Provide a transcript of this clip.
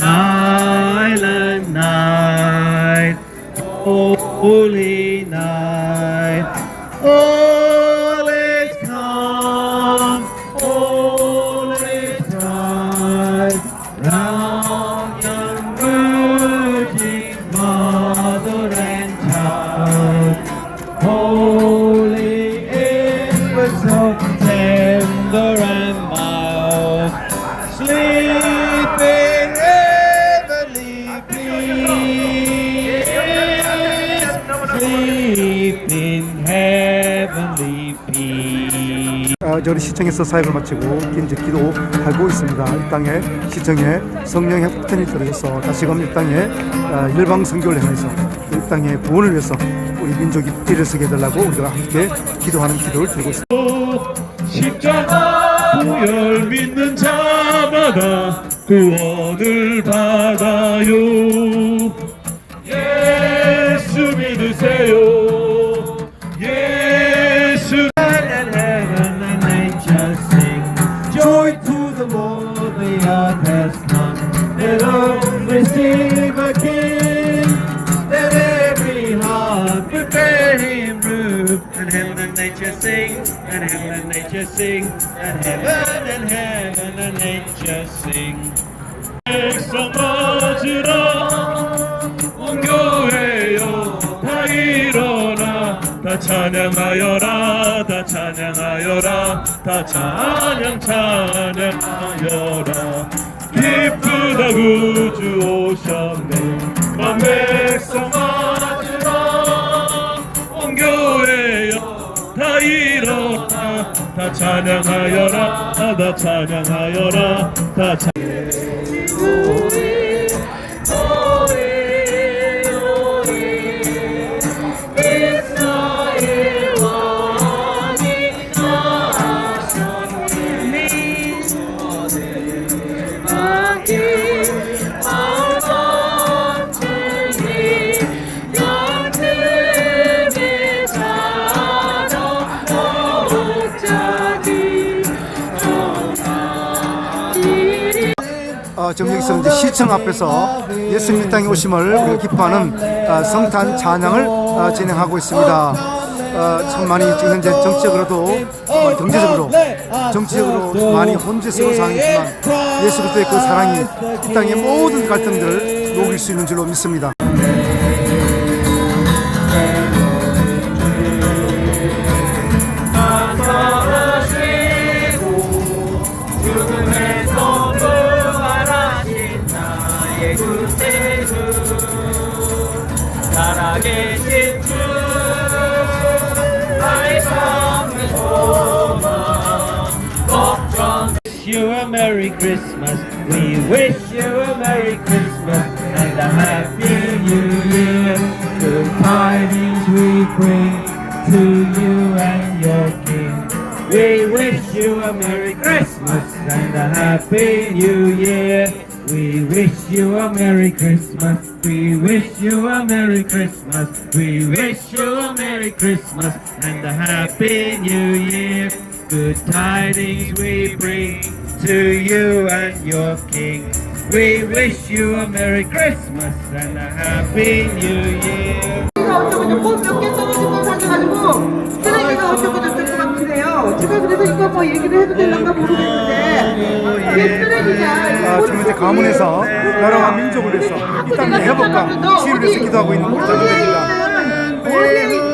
silent night, oh, holy night. All is calm, all is bright round. 아, 저희 시청에서 사역을 마치고 이제 기도하고 있습니다. 이 땅에 시청에 성령의 폭탄이 떨어져서 다시금 이 땅에 아, 일방 선교를 행해서 이 땅의 구원을 위해서 우리 민족이 일어서게 해달라고 우리가 함께 기도하는 기도를 드리고 있습니다. 십자가 부열 믿는 자마다 구원을 받아요 sing and heaven and nature sing and heaven and heaven and nature sing 백성 맞으라 온 교회여 다 일어나 다 찬양하여라 다 찬양하여라 다 찬양 찬양하여라 기쁘다 구주 오셨네 만 백성 맞 일어나 다 찬양하여라 다 찬양하여라 다 찬양 이제 시청 앞에서 예수님 이 땅에 오심을 기뻐하는 어, 성탄 찬양을 어, 진행하고 있습니다. 어, 참 많이 지금 현재 정치적으로도 어, 경제적으로 정치적으로 많이 혼재스러운 상황이지만 예수 그리스도의 그 사랑이 이 땅의 모든 갈등들을 녹일 수 있는 줄로 믿습니다. 살아계신 주 나의 삶의 소망 걱정 Wish you a Merry Christmas We wish you a Merry Christmas And a Happy New Year Good tidings we bring To you and your King We wish you a Merry Christmas And a Happy New Year we wish you a Merry Christmas. We wish you a Merry Christmas. We wish you a Merry Christmas and a Happy New Year. Good tidings we bring to you and your King. We wish you a Merry Christmas and a Happy New Year. 어쩌고 꽃몇개 떨어진 걸 가져가지고 쓰레기가 어쩌고 저쩌고 막 그래요. 제가 그래서 이거 뭐 얘기를 해도 되는가 모르겠는데 이게 쓰레기냐. 아, 지금 현재 가문에서 나라와 민족을 위해서 이 땅의 회복과 치유를 위해서 기도하고 있는 우리 자녀들입니다.